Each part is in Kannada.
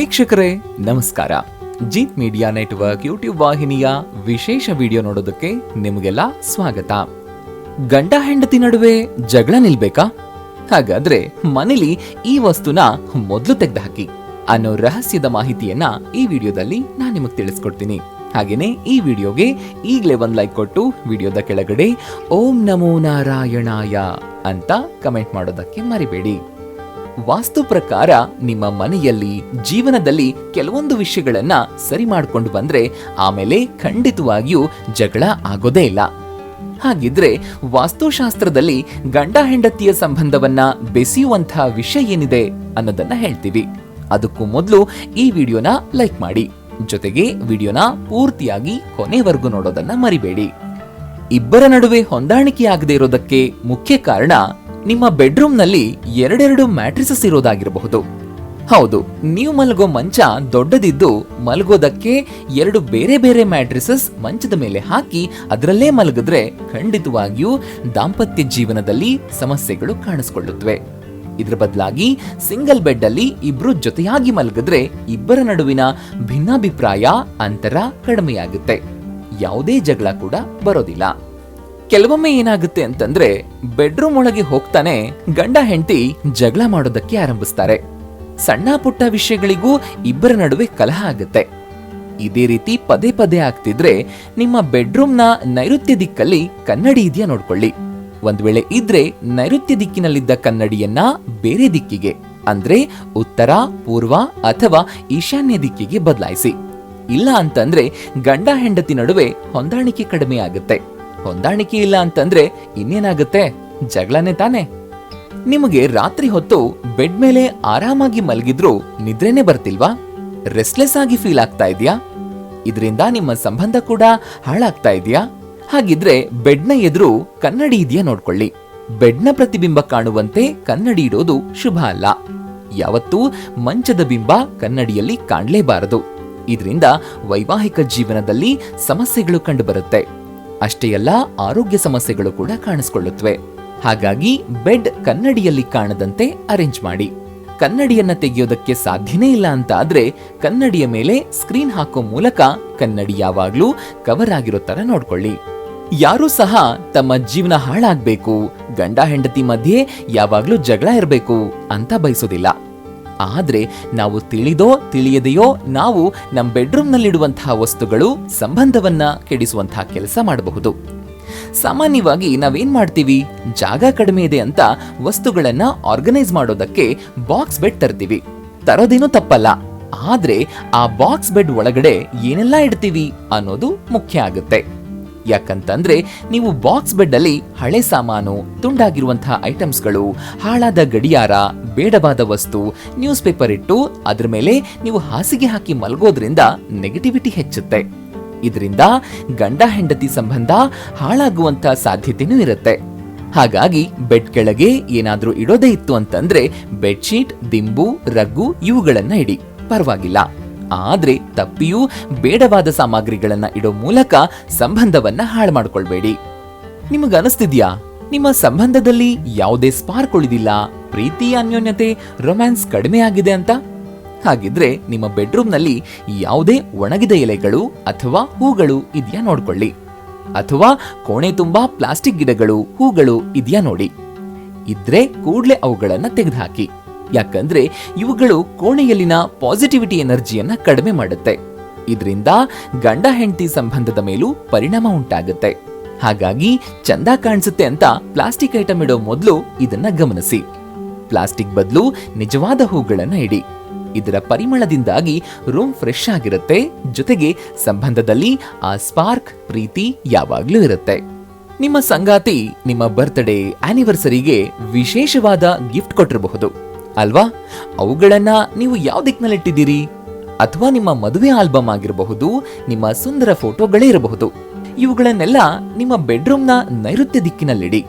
ವೀಕ್ಷಕರೇ, ನಮಸ್ಕಾರ. ಜೀತ್ ಮೀಡಿಯಾ ನೆಟ್ವರ್ಕ್ ಯೂಟ್ಯೂಬ್ ವಾಹಿನಿಯ ವಿಶೇಷ ವಿಡಿಯೋ ನೋಡೋದಕ್ಕೆ ನಿಮಗೆಲ್ಲ ಸ್ವಾಗತ. ಗಂಡ ಹೆಂಡತಿ ನಡುವೆ ಜಗಳ ನಿಲ್ಬೇಕಾ? ಹಾಗಾದ್ರೆ ಮನೇಲಿ ಈ ವಸ್ತುನ ಮೊದಲು ತೆಗೆದುಹಾಕಿ ಅನ್ನೋ ರಹಸ್ಯದ ಮಾಹಿತಿಯನ್ನ ಈ ವಿಡಿಯೋದಲ್ಲಿ ನಾನು ನಿಮಗೆ ತಿಳಿಸ್ಕೊಡ್ತೀನಿ. ಹಾಗೇನೆ ಈ ವಿಡಿಯೋಗೆ ಈಗಲೇ ಒಂದು ಲೈಕ್ ಕೊಟ್ಟು ವಿಡಿಯೋದ ಕೆಳಗಡೆ ಓಂ ನಮೋ ನಾರಾಯಣಾಯ ಅಂತ ಕಮೆಂಟ್ ಮಾಡೋದಕ್ಕೆ ಮರಿಬೇಡಿ. ವಾಸ್ತು ಪ್ರಕಾರ ನಿಮ್ಮ ಮನೆಯಲ್ಲಿ, ಜೀವನದಲ್ಲಿ ಕೆಲವೊಂದು ವಿಷಯಗಳನ್ನ ಸರಿ ಮಾಡಿಕೊಂಡು ಬಂದ್ರೆ ಆಮೇಲೆ ಖಂಡಿತವಾಗಿಯೂ ಜಗಳ ಆಗೋದೇ ಇಲ್ಲ. ಹಾಗಿದ್ರೆ ವಾಸ್ತುಶಾಸ್ತ್ರದಲ್ಲಿ ಗಂಡ ಹೆಂಡತಿಯ ಸಂಬಂಧವನ್ನ ಬೆಸೆಯುವಂತಹ ವಿಷಯ ಏನಿದೆ ಅನ್ನೋದನ್ನ ಹೇಳ್ತೀವಿ. ಅದಕ್ಕೂ ಮೊದಲು ಈ ವಿಡಿಯೋನ ಲೈಕ್ ಮಾಡಿ. ಜೊತೆಗೆ ವಿಡಿಯೋನ ಪೂರ್ತಿಯಾಗಿ ಕೊನೆವರೆಗೂ ನೋಡೋದನ್ನ ಮರಿಬೇಡಿ. ಇಬ್ಬರ ನಡುವೆ ಹೊಂದಾಣಿಕೆಯಾಗದೇ ಇರೋದಕ್ಕೆ ಮುಖ್ಯ ಕಾರಣ ನಿಮ್ಮ ಬೆಡ್ರೂಮ್ನಲ್ಲಿ ಎರಡೆರಡು ಮ್ಯಾಟ್ರಿಸಸ್ ಇರೋದಾಗಿರಬಹುದು. ಹೌದು, ನೀವು ಮಲಗೋ ಮಂಚ ದೊಡ್ಡದಿದ್ದು ಮಲಗೋದಕ್ಕೆ ಎರಡು ಬೇರೆ ಬೇರೆ ಮ್ಯಾಟ್ರಿಸಸ್ ಮಂಚದ ಮೇಲೆ ಹಾಕಿ ಅದರಲ್ಲೇ ಮಲಗಿದ್ರೆ ಖಂಡಿತವಾಗಿಯೂ ದಾಂಪತ್ಯ ಜೀವನದಲ್ಲಿ ಸಮಸ್ಯೆಗಳು ಕಾಣಿಸಿಕೊಳ್ಳುತ್ತವೆ. ಇದರ ಬದಲಾಗಿ ಸಿಂಗಲ್ ಬೆಡ್ ಅಲ್ಲಿ ಇಬ್ರು ಜೊತೆಯಾಗಿ ಮಲಗಿದ್ರೆ ಇಬ್ಬರ ನಡುವಿನ ಭಿನ್ನಾಭಿಪ್ರಾಯ ಅಂತರ ಕಡಿಮೆಯಾಗುತ್ತೆ. ಯಾವುದೇ ಜಗಳ ಕೂಡ ಬರೋದಿಲ್ಲ. ಕೆಲವೊಮ್ಮೆ ಏನಾಗುತ್ತೆ ಅಂತಂದ್ರೆ ಬೆಡ್ರೂಮ್ ಒಳಗೆ ಹೋಗ್ತಾನೆ ಗಂಡ ಹೆಂಡತಿ ಜಗಳ ಮಾಡೋದಕ್ಕೆ ಆರಂಭಿಸ್ತಾರೆ. ಸಣ್ಣ ಪುಟ್ಟ ವಿಷಯಗಳಿಗೂ ಇಬ್ಬರ ನಡುವೆ ಕಲಹ ಆಗುತ್ತೆ. ಇದೇ ರೀತಿ ಪದೇ ಪದೇ ಆಗ್ತಿದ್ರೆ ನಿಮ್ಮ ಬೆಡ್ರೂಮ್ನ ನೈಋತ್ಯ ದಿಕ್ಕಲ್ಲಿ ಕನ್ನಡಿ ಇದೆಯಾ ನೋಡ್ಕೊಳ್ಳಿ. ಒಂದ್ ವೇಳೆ ಇದ್ರೆ ನೈಋತ್ಯ ದಿಕ್ಕಿನಲ್ಲಿದ್ದ ಕನ್ನಡಿಯನ್ನ ಬೇರೆ ದಿಕ್ಕಿಗೆ, ಅಂದ್ರೆ ಉತ್ತರ, ಪೂರ್ವ ಅಥವಾ ಈಶಾನ್ಯ ದಿಕ್ಕಿಗೆ ಬದಲಾಯಿಸಿ. ಇಲ್ಲ ಅಂತಂದ್ರೆ ಗಂಡ ಹೆಂಡತಿ ನಡುವೆ ಹೊಂದಾಣಿಕೆ ಕಡಿಮೆ ಆಗುತ್ತೆ. ಹೊಂದಾಣಿಕೆ ಇಲ್ಲ ಅಂತಂದ್ರೆ ಇನ್ನೇನಾಗುತ್ತೆ? ಜಗಳನೇ ತಾನೆ. ನಿಮಗೆ ರಾತ್ರಿ ಹೊತ್ತು ಬೆಡ್ ಮೇಲೆ ಆರಾಮಾಗಿ ಮಲಗಿದ್ರೂ ನಿದ್ರೆನೆ ಬರ್ತಿಲ್ವಾ? ರೆಸ್ಟ್ಲೆಸ್ ಆಗಿ ಫೀಲ್ ಆಗ್ತಾ ಇದೆಯಾ? ಇದರಿಂದ ನಿಮ್ಮ ಸಂಬಂಧ ಕೂಡ ಹಾಳಾಗ್ತಾ ಇದೆಯಾ? ಹಾಗಿದ್ರೆ ಬೆಡ್ನ ಎದುರು ಕನ್ನಡಿ ಇದೆಯಾ ನೋಡ್ಕೊಳ್ಳಿ. ಬೆಡ್ನ ಪ್ರತಿಬಿಂಬ ಕಾಣುವಂತೆ ಕನ್ನಡಿ ಇಡೋದು ಶುಭ ಅಲ್ಲ. ಯಾವತ್ತೂ ಮಂಚದ ಬಿಂಬ ಕನ್ನಡಿಯಲ್ಲಿ ಕಾಣಲೇಬಾರದು. ಇದರಿಂದ ವೈವಾಹಿಕ ಜೀವನದಲ್ಲಿ ಸಮಸ್ಯೆಗಳು ಕಂಡುಬರುತ್ತೆ. ಅಷ್ಟೇ ಅಲ್ಲ, ಆರೋಗ್ಯ ಸಮಸ್ಯೆಗಳು ಕೂಡ ಕಾಣಿಸಿಕೊಳ್ಳುತ್ತವೆ. ಹಾಗಾಗಿ ಬೆಡ್ ಕನ್ನಡಿಯಲ್ಲಿ ಕಾಣದಂತೆ ಅರೇಂಜ್ ಮಾಡಿ. ಕನ್ನಡಿಯನ್ನ ತೆಗೆಯೋದಕ್ಕೆ ಸಾಧ್ಯನೇ ಇಲ್ಲ ಅಂತ ಆದ್ರೆ ಕನ್ನಡಿಯ ಮೇಲೆ ಸ್ಕ್ರೀನ್ ಹಾಕೋ ಮೂಲಕ ಕನ್ನಡಿ ಯಾವಾಗ್ಲೂ ಕವರ್ ಆಗಿರೋ ತರ ನೋಡ್ಕೊಳ್ಳಿ. ಯಾರೂ ಸಹ ತಮ್ಮ ಜೀವನ ಹಾಳಾಗ್ಬೇಕು, ಗಂಡ ಹೆಂಡತಿ ಮಧ್ಯೆ ಯಾವಾಗ್ಲೂ ಜಗಳ ಇರಬೇಕು ಅಂತ ಬಯಸೋದಿಲ್ಲ. ಆದ್ರೆ ನಾವು ತಿಳಿದೋ ತಿಳಿಯದೆಯೋ ನಾವು ನಮ್ಮ ಬೆಡ್ರೂಮ್ನಲ್ಲಿಡುವಂತಹ ವಸ್ತುಗಳು, ಸಂಬಂಧವನ್ನ ಕೆಡಿಸುವಂತಹ ಕೆಲಸ ಮಾಡಬಹುದು. ಸಾಮಾನ್ಯವಾಗಿ ನಾವೇನು ಮಾಡ್ತೀವಿ? ಜಾಗ ಕಡಿಮೆ ಇದೆ ಅಂತ ವಸ್ತುಗಳನ್ನ ಆರ್ಗನೈಸ್ ಮಾಡೋದಕ್ಕೆ ಬಾಕ್ಸ್ ಬೆಡ್ ತರ್ತೀವಿ. ತರೋದೇನೂ ತಪ್ಪಲ್ಲ. ಆದರೆ ಆ ಬಾಕ್ಸ್ ಬೆಡ್ ಒಳಗಡೆ ಏನೆಲ್ಲ ಇಡ್ತೀವಿ ಅನ್ನೋದು ಮುಖ್ಯ ಆಗುತ್ತೆ. ಯಾಕಂತಂದ್ರೆ ನೀವು ಬಾಕ್ಸ್ ಬೆಡ್ ಅಲ್ಲಿ ಹಳೆ ಸಾಮಾನು, ತುಂಡಾಗಿರುವಂತಹ ಐಟಮ್ಸ್ಗಳು ಹಾಳಾದ ಗಡಿಯಾರ, ಬೇಡವಾದ ವಸ್ತು ನ್ಯೂಸ್ ಪೇಪರ್ ಇಟ್ಟು ಅದ್ರ ಮೇಲೆ ನೀವು ಹಾಸಿಗೆ ಹಾಕಿ ಮಲಗೋದ್ರಿಂದ ನೆಗೆಟಿವಿಟಿ ಹೆಚ್ಚುತ್ತೆ. ಇದರಿಂದ ಗಂಡ ಹೆಂಡತಿ ಸಂಬಂಧ ಹಾಳಾಗುವಂತ ಸಾಧ್ಯತೆನೂ ಇರುತ್ತೆ. ಹಾಗಾಗಿ ಬೆಡ್ ಕೆಳಗೆ ಏನಾದ್ರೂ ಇಡೋದೇ ಇತ್ತು ಅಂತಂದ್ರೆ ಬೆಡ್ಶೀಟ್ ದಿಂಬು, ರಗ್ಗು ಇವುಗಳನ್ನ ಇಡಿ. ಪರವಾಗಿಲ್ಲ. ಆದ್ರೆ ತಪ್ಪಿಯೂ ಬೇಡವಾದ ಸಾಮಗ್ರಿಗಳನ್ನ ಇಡೋ ಮೂಲಕ ಸಂಬಂಧವನ್ನ ಹಾಳು ಮಾಡ್ಕೊಳ್ಬೇಡಿ. ನಿಮಗನಿಸ್ತಿದ್ಯಾ ನಿಮ್ಮ ಸಂಬಂಧದಲ್ಲಿ ಯಾವುದೇ ಸ್ಪಾರ್ಕ್ ಉಳಿದಿಲ್ಲ, ಪ್ರೀತಿ, ಅನ್ಯೋನ್ಯತೆ, ರೊಮ್ಯಾನ್ಸ್ ಕಡಿಮೆ ಆಗಿದೆ ಅಂತ? ಹಾಗಿದ್ರೆ ನಿಮ್ಮ ಬೆಡ್ರೂಮ್ನಲ್ಲಿ ಯಾವುದೇ ಒಣಗಿದ ಎಲೆಗಳು ಅಥವಾ ಹೂಗಳು ಇದೆಯಾ ನೋಡ್ಕೊಳ್ಳಿ. ಅಥವಾ ಕೋಣೆ ತುಂಬಾ ಪ್ಲಾಸ್ಟಿಕ್ ಗಿಡಗಳು, ಹೂಗಳು ಇದೆಯಾ ನೋಡಿ. ಇದ್ರೆ ಕೂಡ್ಲೆ ಅವುಗಳನ್ನ ತೆಗೆದುಹಾಕಿ. ಯಾಕಂದ್ರೆ ಇವುಗಳು ಕೋಣೆಯಲ್ಲಿನ ಪಾಸಿಟಿವಿಟಿ ಎನರ್ಜಿಯನ್ನ ಕಡಿಮೆ ಮಾಡುತ್ತೆ. ಇದರಿಂದ ಗಂಡ ಹೆಂಡತಿ ಸಂಬಂಧದ ಮೇಲೂ ಪರಿಣಾಮ ಉಂಟಾಗುತ್ತೆ. ಹಾಗಾಗಿ ಚಂದ ಕಾಣಿಸುತ್ತೆ ಅಂತ ಪ್ಲಾಸ್ಟಿಕ್ ಐಟಮ್ ಇಡೋ ಮೊದಲು ಇದನ್ನ ಗಮನಿಸಿ. ಪ್ಲಾಸ್ಟಿಕ್ ಬದಲು ನಿಜವಾದ ಹೂಗಳನ್ನು ಇಡಿ. ಇದರ ಪರಿಮಳದಿಂದಾಗಿ ರೂಮ್ ಫ್ರೆಶ್ ಆಗಿರುತ್ತೆ, ಜೊತೆಗೆ ಸಂಬಂಧದಲ್ಲಿ ಆ ಸ್ಪಾರ್ಕ್ ಪ್ರೀತಿ ಯಾವಾಗಲೂ ಇರುತ್ತೆ. ನಿಮ್ಮ ಸಂಗಾತಿ ನಿಮ್ಮ ಬರ್ತ್ಡೇ ಆನಿವರ್ಸರಿಗೆ ವಿಶೇಷವಾದ ಗಿಫ್ಟ್ ಕೊಟ್ಟಿರಬಹುದು. ಅಲ್ವಾ? ಅವುಗಳನ್ನ ನೀವು ಯಾವ ದಿಕ್ಕಿನಲ್ಲಿಟ್ಟಿದ್ದೀರಿ ಅಥವಾ ನಿಮ್ಮ ಮದುವೆ ಆಲ್ಬಮ್ ಆಗಿರಬಹುದು, ನಿಮ್ಮ ಸುಂದರ ಫೋಟೋಗಳೇ ಇರಬಹುದು. ಇವುಗಳನ್ನೆಲ್ಲ ನಿಮ್ಮ ಬೆಡ್ರೂಮ್ನ ನೈಋತ್ಯ ದಿಕ್ಕಿನಲ್ಲಿಡಿ.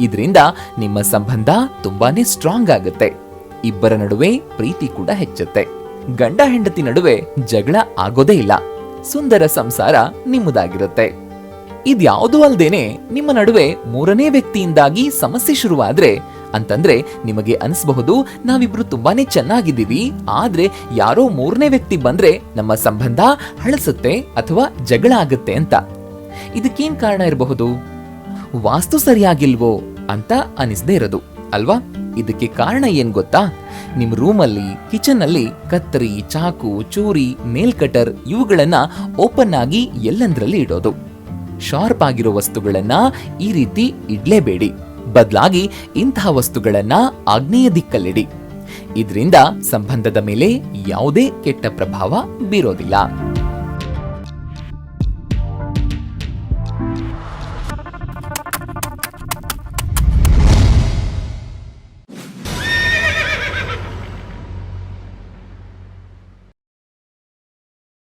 ಇದರಿಂದ ನಿಮ್ಮ ಸಂಬಂಧ ತುಂಬಾನೇ ಸ್ಟ್ರಾಂಗ್ ಆಗುತ್ತೆ. ಇಬ್ಬರ ನಡುವೆ ಪ್ರೀತಿ ಕೂಡ ಹೆಚ್ಚುತ್ತೆ. ಗಂಡ ಹೆಂಡತಿ ನಡುವೆ ಜಗಳ ಆಗೋದೇ ಇಲ್ಲ. ಸುಂದರ ಸಂಸಾರ ನಿಮ್ಮದಾಗಿರುತ್ತೆ. ಇದ್ಯಾವುದೂ ಅಲ್ಲದೇನೆ ನಿಮ್ಮ ನಡುವೆ ಮೂರನೇ ವ್ಯಕ್ತಿಯಿಂದಾಗಿ ಸಮಸ್ಯೆ ಶುರುವಾದ್ರೆ ಅಂತಂದ್ರೆ ನಿಮಗೆ ಅನಿಸಬಹುದು, ನಾವಿಬ್ರು ತುಂಬಾನೇ ಚೆನ್ನಾಗಿದ್ದೀವಿ, ಆದ್ರೆ ಯಾರೋ ಮೂರನೇ ವ್ಯಕ್ತಿ ಬಂದ್ರೆ ನಮ್ಮ ಸಂಬಂಧ ಹಳಸುತ್ತೆ ಅಥವಾ ಜಗಳ ಆಗುತ್ತೆ ಅಂತ. ಇದಕ್ಕೇನ್ ಕಾರಣ ಇರಬಹುದು? ವಾಸ್ತು ಸರಿಯಾಗಿಲ್ವೋ ಅಂತ ಅನಿಸ್ದೇ ಇರೋದು, ಅಲ್ವಾ? ಇದಕ್ಕೆ ಕಾರಣ ಏನ್ ಗೊತ್ತಾ? ನಿಮ್ ರೂಮಲ್ಲಿ ಕಿಚನ್ ಅಲ್ಲಿ ಕತ್ತರಿ, ಚಾಕು, ಚೂರಿ ನೇಲ್ ಕಟರ್ ಇವುಗಳನ್ನ ಓಪನ್ ಆಗಿ ಎಲ್ಲಂದ್ರಲ್ಲಿ ಇಡೋದು. ಶಾರ್ಪ್ ಆಗಿರೋ ವಸ್ತುಗಳನ್ನ ಈ ರೀತಿ ಇಡ್ಲೇಬೇಡಿ. ಬದಲಾಗಿ ಇಂತಹ ವಸ್ತುಗಳನ್ನ ಆಗ್ನೇಯ ದಿಕ್ಕಲ್ಲಿಡಿ. ಇದರಿಂದ ಸಂಬಂಧದ ಮೇಲೆ ಯಾವುದೇ ಕೆಟ್ಟ ಪ್ರಭಾವ ಬೀರೋದಿಲ್ಲ.